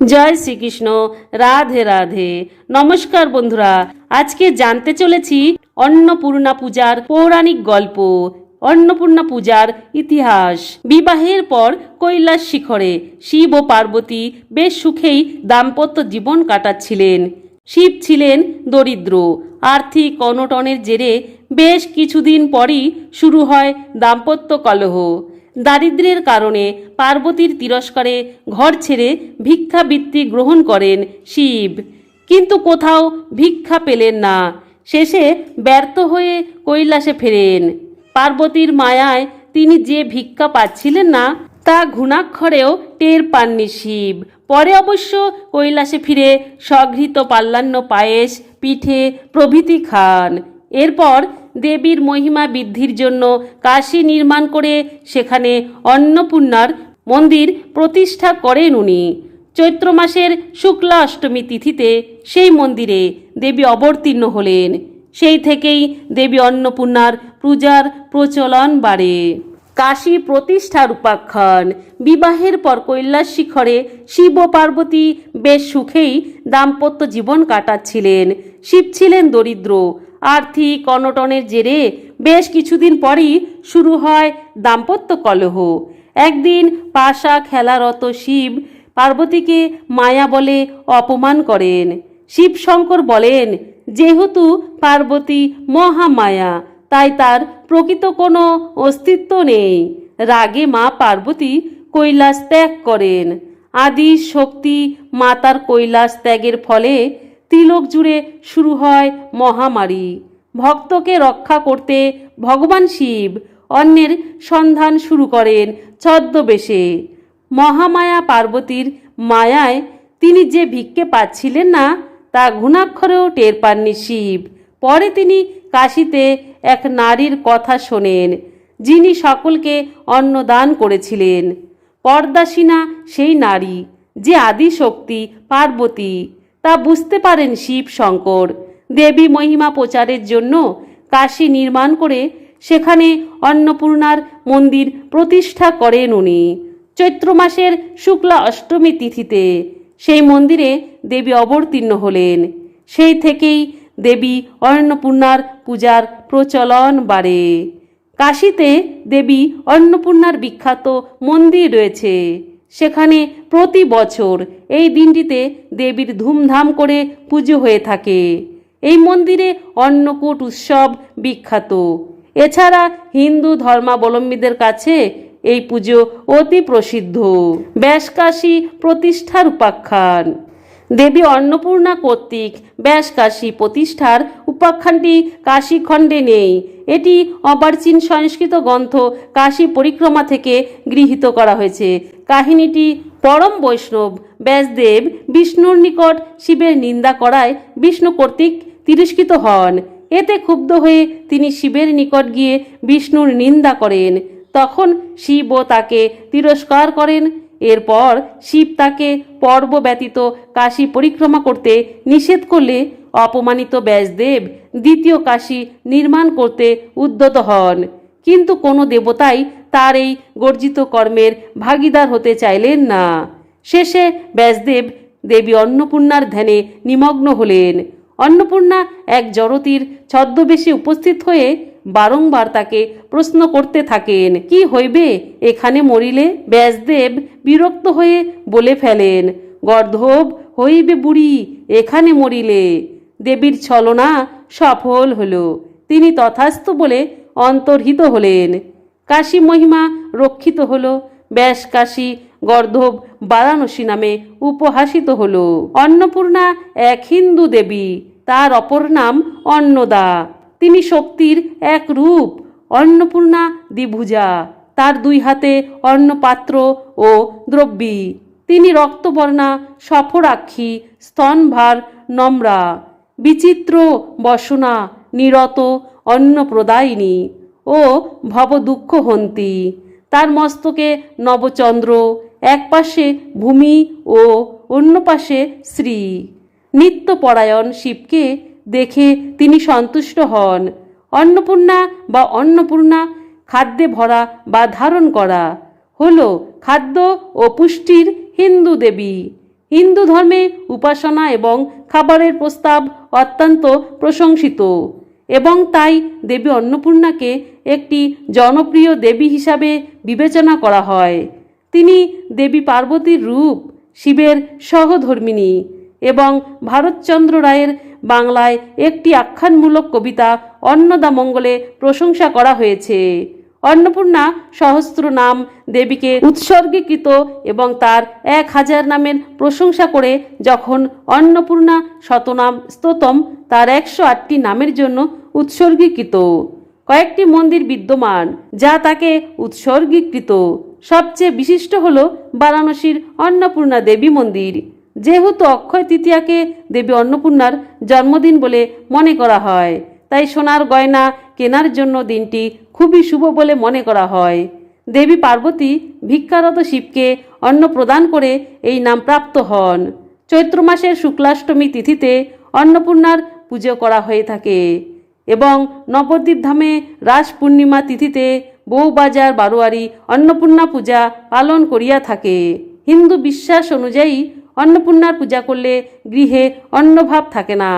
জয় শ্রীকৃষ্ণ, রাধে রাধে। নমস্কার বন্ধুরা, আজকে জানতে চলেছি অন্নপূর্ণা পূজার পৌরাণিক গল্প, অন্নপূর্ণা পূজার ইতিহাস। বিবাহের পর কৈলাস শিখরে শিব ও পার্বতী বেশ সুখেই দাম্পত্য জীবন কাটাচ্ছিলেন। শিব ছিলেন দরিদ্র, আর্থিক অনটনের জেরে বেশ কিছুদিন পরই শুরু হয় দাম্পত্য কলহ। দারিদ্র্যের কারণে পার্বতীর তিরস্কারে ঘর ছেড়ে ভিক্ষাবৃত্তি গ্রহণ করেন শিব। কিন্তু কোথাও ভিক্ষা পেলেন না। শেষে ব্যর্থ হয়ে কৈলাসে ফেরেন। পার্বতীর মায়ায় তিনি যে ভিক্ষা পাচ্ছিলেন না, তা ঘুণাক্ষরেও টের পাননি শিব। পরে অবশ্য কৈলাসে ফিরে স্বঘৃত পাল্লান্ন পায়েস, পিঠে প্রভৃতি খান। এরপর দেবীর মহিমা বৃদ্ধির জন্য কাশী নির্মাণ করে সেখানে অন্নপূর্ণার মন্দির প্রতিষ্ঠা করেন উনি। চৈত্র মাসের শুক্লা অষ্টমী তিথিতে সেই মন্দিরে দেবী অবতীর্ণ হলেন। সেই থেকেই দেবী অন্নপূর্ণার পূজার প্রচলন বাড়ে। কাশী প্রতিষ্ঠার উপাখ্যান, বিবাহের পর কৈলাস শিখরে শিব ও পার্বতী বেশ সুখেই দাম্পত্য জীবন কাটাচ্ছিলেন। শিব ছিলেন দরিদ্র আর্থিক অনটনের জেরে বেশ কিছুদিন পরই শুরু হয় দাম্পত্য কলহ। একদিন পাশা খেলারত শিব পার্বতীকে মায়া বলে অপমান করেন। শিব শঙ্কর বলেন, যেহেতু পার্বতী মহামায়া তাই তার প্রকৃত কোনো অস্তিত্ব নেই। রাগে মা পার্বতী কৈলাস ত্যাগ করেন। আদি শক্তি মাতার কৈলাস ত্যাগের ফলে তিলক জুড়ে শুরু হয় মহামারী। ভক্তকে রক্ষা করতে ভগবান শিব অন্যের সন্ধান শুরু করেন ছদ্মবেশে। মহামায়া পার্বতীর মায়ায় তিনি যে ভিক্ষে পাচ্ছিলেন না, তা ঘুণাক্ষরেও টের পাননি শিব। পরে তিনি কাশীতে এক নারীর কথা শোনেন, যিনি সকলকে অন্নদান করেছিলেন। পর্দাসীনা সেই নারী, যে আদি শক্তি পার্বতী। তা বুঝতে পারেন শিব শঙ্কর দেবী মহিমা প্রচারের জন্য কাশী নির্মাণ করে সেখানে অন্নপূর্ণার মন্দির প্রতিষ্ঠা করেন উনি। চৈত্র মাসের শুক্লা অষ্টমী তিথিতে সেই মন্দিরে দেবী অবতীর্ণ হলেন। সেই থেকেই দেবী অন্নপূর্ণার পূজার প্রচলন বাড়ে। কাশীতে দেবী অন্নপূর্ণার বিখ্যাত মন্দির রয়েছে। সেখানে প্রতি বছর এই দিনটিতে দেবীর ধুমধাম করে পুজো হয়ে থাকে। এই মন্দিরে অন্নকূট উৎসব বিখ্যাত। এছাড়া হিন্দু ধর্মাবলম্বীদের কাছে এই পুজো অতি প্রসিদ্ধ। ব্যাসকাশী প্রতিষ্ঠার উপাখ্যান। দেবী অন্নপূর্ণা কর্তৃক ব্যাসকাশী প্রতিষ্ঠার উপাখ্যানটি কাশীখণ্ডে নেই। এটি অবার্চীন সংস্কৃত গ্রন্থ কাশী পরিক্রমা থেকে গৃহীত করা হয়েছে। কাহিনীটি পরম বৈষ্ণব ব্যাসদেব বিষ্ণুর নিকট শিবের নিন্দা করায় বিষ্ণু কর্তৃক তিরস্কৃত হন। এতে ক্ষুব্ধ হয়ে তিনি শিবের নিকট গিয়ে বিষ্ণুর নিন্দা করেন। তখন শিবও তাকে তিরস্কার করেন। এরপর শিব তাকে পর্ব ব্যতীত কাশী পরিক্রমা করতে নিষেধ করলে অপমানিত ব্যাসদেব দ্বিতীয় কাশী নির্মাণ করতে উদ্যত হন। কিন্তু কোনো দেবতাই তার এই গর্জিত কর্মের ভাগিদার হতে চাইলেন না। শেষে ব্যাসদেব দেবী অন্নপূর্ণার ধ্যানে নিমগ্ন হলেন। অন্নপূর্ণা এক জড়তির ছদ্মবেশে উপস্থিত হয়ে বারংবার তাকে প্রশ্ন করতে থাকেন, কি হইবে? এখানে মরিলে ব্যাসদেব বিরক্ত হয়ে বলে ফেলেন, গর্ধব, হইবে বুড়ি, এখানে মরিলে। দেবীর ছলনা সফল হল। তিনি তথাস্থ বলে অন্তর্হিত হলেন। কাশী মহিমা রক্ষিত হল। ব্যাস কাশী, গর্ধব বারাণসী নামে উপহাসিত হল। অন্নপূর্ণা এক হিন্দু দেবী, তার অপর নাম অন্নদা। তিনি শক্তির এক রূপ, অন্নপূর্ণা দ্বিভুজা। তার দুই হাতে অন্নপাত্র ও দ্রব্যী। তিনি রক্তবর্ণা, সফরাক্ষী, স্তনভার, নম্রা। বিচিত্র বসনা, নিরত, অন্নপ্রদায়িনী ও ভবদুঃখহন্তি। তার মস্তকে নবচন্দ্র এক পাশে ভূমি ও অন্য পাশে শ্রী নিত্যপরায়ণ শিবকে দেখে তিনি সন্তুষ্ট হন। অন্নপূর্ণা বা অন্নপূর্ণা খাদ্যে ভরা বা ধারণ করা হল খাদ্য ও পুষ্টির হিন্দু দেবী। হিন্দু ধর্মে উপাসনা এবং খাবারের প্রস্তাব অত্যন্ত প্রশংসিত এবং তাই দেবী অন্নপূর্ণাকে একটি জনপ্রিয় দেবী হিসাবে বিবেচনা করা হয়। তিনি দেবী পার্বতীর রূপ শিবের সহধর্মিণী। এবং ভারতচন্দ্র রায়ের বাংলায় একটি আখ্যানমূলক কবিতা অন্নদামঙ্গলে প্রশংসা করা হয়েছে। অন্নপূর্ণা সহস্র নাম দেবীকে উৎসর্গীকৃত এবং তার এক হাজার নামের প্রশংসা করে যখন অন্নপূর্ণা শতনাম স্তোতম, তার একশো আটটি নামের জন্য উৎসর্গীকৃত। কয়েকটি মন্দির বিদ্যমান, যা তাকে উৎসর্গীকৃত। সবচেয়ে বিশিষ্ট হল বারাণসীর অন্নপূর্ণা দেবী মন্দির। যেহেতু অক্ষয় তৃতীয়াকে দেবী অন্নপূর্ণার জন্মদিন বলে মনে করা হয়, তাই সোনার গয়না কেনার জন্য দিনটি খুবই শুভ বলে মনে করা হয়। দেবী পার্বতী ভিক্ষারত শিবকে অন্ন প্রদান করে এই নাম প্রাপ্ত হন। চৈত্র মাসের শুক্লাষ্টমী তিথিতে অন্নপূর্ণার পুজো করা হয়ে থাকে এবং নবদ্বীপ ধামে রাস পূর্ণিমা তিথিতে বউবাজার বারোয়ারি অন্নপূর্ণা পূজা পালন করিয়া থাকে। হিন্দু বিশ্বাস অনুযায়ী অন্নপূর্ণার পূজা করলে গৃহে অন্নভাব থাকে না।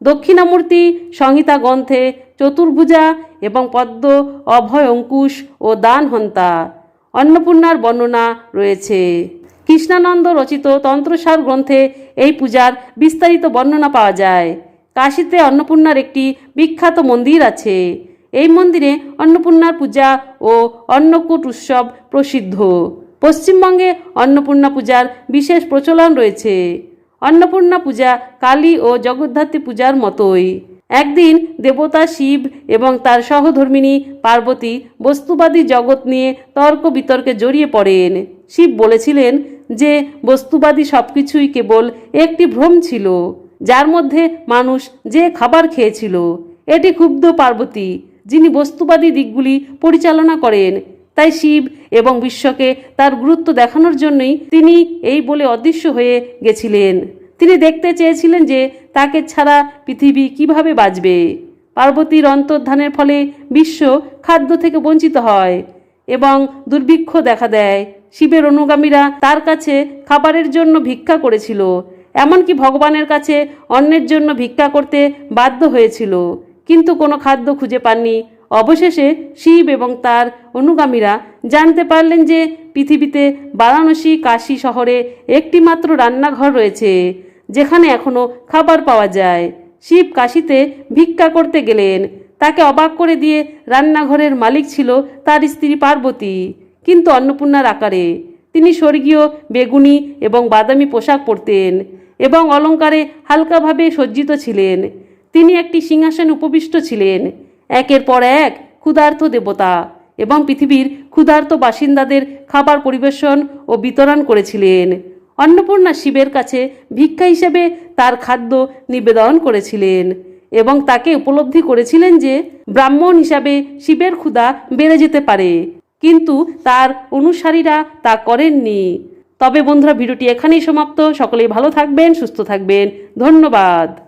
দক্ষিণামূর্তি, সংহিতা গ্রন্থে চতুর্ভুজা এবং পদ্ম, অভয় অঙ্কুশ ও দান হন্তা। অন্নপূর্ণার বর্ণনা রয়েছে। কৃষ্ণানন্দ রচিত তন্ত্রসার গ্রন্থে এই পূজার বিস্তারিত বর্ণনা পাওয়া যায়। কাশীতে অন্নপূর্ণার একটি বিখ্যাত মন্দির আছে। এই মন্দিরে অন্নপূর্ণার পূজা ও অন্নকূট উৎসব প্রসিদ্ধ। পশ্চিমবঙ্গে অন্নপূর্ণা পূজার বিশেষ প্রচলন রয়েছে। অন্নপূর্ণা পূজা কালী ও জগদ্ধাত্রী পূজার মতোই। একদিন দেবতা শিব এবং তার সহধর্মিণী পার্বতী বস্তুবাদী জগৎ নিয়ে তর্ক বিতর্কে জড়িয়ে পড়েন। শিব বলেছিলেন যে, বস্তুবাদী সবকিছুই কেবল একটি ভ্রম ছিল, যার মধ্যে মানুষ যে খাবার খেয়েছিল, এটি ক্ষুব্ধ পার্বতী, যিনি বস্তুবাদী দিকগুলি পরিচালনা করেন। তাই শিব এবং বিশ্বকে তার গুরুত্ব দেখানোর জন্যই তিনি এই বলে অদৃশ্য হয়ে গেছিলেন। তিনি দেখতে চেয়েছিলেন যে তাকে ছাড়া পৃথিবী কীভাবে বাঁচবে। পার্বতীর অন্তর্ধানের ফলে বিশ্ব খাদ্য থেকে বঞ্চিত হয় এবং দুর্ভিক্ষ দেখা দেয়। শিবের অনুগামীরা তার কাছে খাবারের জন্য ভিক্ষা করেছিল, এমনকি ভগবানের কাছে অন্যের জন্য ভিক্ষা করতে বাধ্য হয়েছিল, কিন্তু কোনো খাদ্য খুঁজে পাননি। অবশেষে শিব এবং তার অনুগামীরা জানতে পারলেন যে পৃথিবীতে বারাণসী কাশী শহরে একটিমাত্র রান্নাঘর রয়েছে, যেখানে এখনও খাবার পাওয়া যায়। শিব কাশীতে ভিক্ষা করতে গেলেন। তাকে অবাক করে দিয়ে রান্নাঘরের মালিক ছিল তার স্ত্রী পার্বতী, কিন্তু অন্নপূর্ণার আকারে। তিনি স্বর্গীয় বেগুনি এবং বাদামি পোশাক পরতেন এবং অলঙ্কারে হালকাভাবে সজ্জিত ছিলেন। তিনি একটি সিংহাসন উপবিষ্ট ছিলেন। একের পর এক ক্ষুধার্ত দেবতা এবং পৃথিবীর ক্ষুধার্ত বাসিন্দাদের খাবার পরিবেশন ও বিতরণ করেছিলেন। অন্নপূর্ণা শিবের কাছে ভিক্ষা হিসেবে তার খাদ্য নিবেদন করেছিলেন এবং তাকে উপলব্ধি করেছিলেন যে ব্রাহ্মণ হিসাবে শিবের ক্ষুধা বেড়ে যেতে পারে। কিন্তু তার অনুসারীরা তা করেননি। তবে বন্ধুরা, ভিডিওটি এখানেই সমাপ্ত। সকলেই ভালো থাকবেন, সুস্থ থাকবেন। ধন্যবাদ।